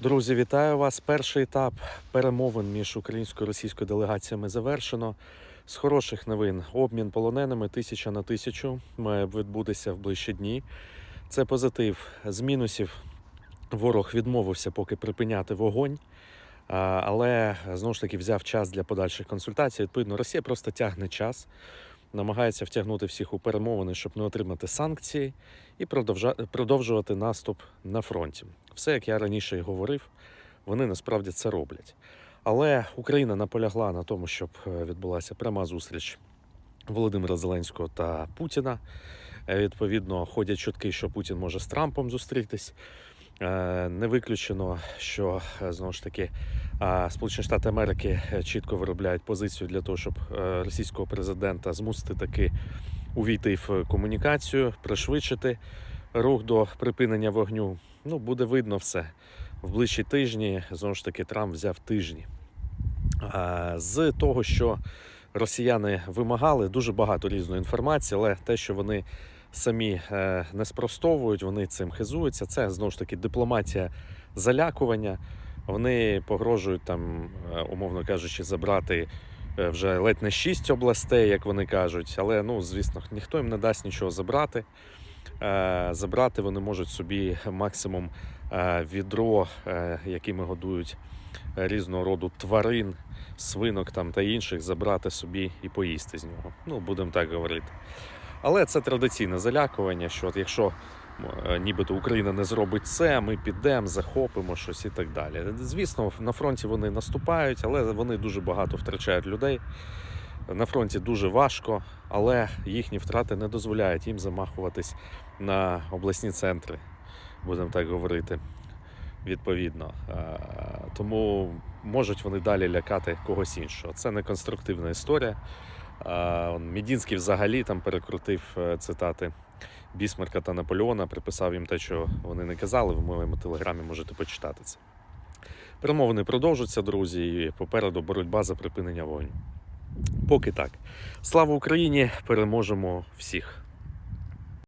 Друзі, вітаю вас. Перший етап перемовин між українською і російською делегаціями завершено. З хороших новин обмін полоненими тисяча на тисячу має відбутися в ближчі дні. Це позитив. З мінусів ворог відмовився поки припиняти вогонь, але знову ж таки взяв час для подальших консультацій. Відповідно, Росія просто тягне час, намагається втягнути всіх у перемовини, щоб не отримати санкції і продовжувати наступ на фронті. Все, як я раніше і говорив, вони насправді це роблять. Але Україна наполягла на тому, щоб е, відбулася пряма зустріч Володимира Зеленського та Путіна. Е, Відповідно, ходять чутки, що Путін може з Трампом зустрітись. Е, Не виключено, що е, знову ж таки Сполучені Штати Америки е, чітко виробляють позицію для того, щоб російського президента змусити таки увійти в комунікацію, пришвидшити рух до припинення вогню. Ну, буде видно все. В ближчі тижні знову ж таки Трамп взяв тижні. З того, що росіяни вимагали, дуже багато різної інформації, але те, що вони самі е, не спростовують, вони цим хизуються. Це знову ж таки дипломатія залякування. Вони погрожують там, е, умовно кажучи, забрати е, вже ледь не шість областей, як вони кажуть. Але ну, звісно, ніхто їм не дасть нічого забрати. Забрати вони можуть собі максимум відро, якими годують різного роду тварин, свинок там та інших, забрати собі і поїсти з нього. Ну, будемо так говорити. Але це традиційне залякування, що от якщо е, нібито Україна не зробить це, ми підемо, захопимо щось і так далі. Звісно, на фронті вони наступають, але вони дуже багато втрачають людей. На фронті дуже важко, але їхні втрати не дозволяють їм замахуватись на обласні центри, будемо так говорити. Відповідно, Е, тому можуть вони далі лякати когось іншого. Це не конструктивна історія. Мідінський взагалі там перекрутив е, цитати Бісмарка та Наполеона, приписав їм те, що вони не казали. В моєму телеграмі можете почитати це. Перемовини продовжуються, друзі, і попереду боротьба за припинення вогню. Поки так. Слава Україні! Переможемо всіх!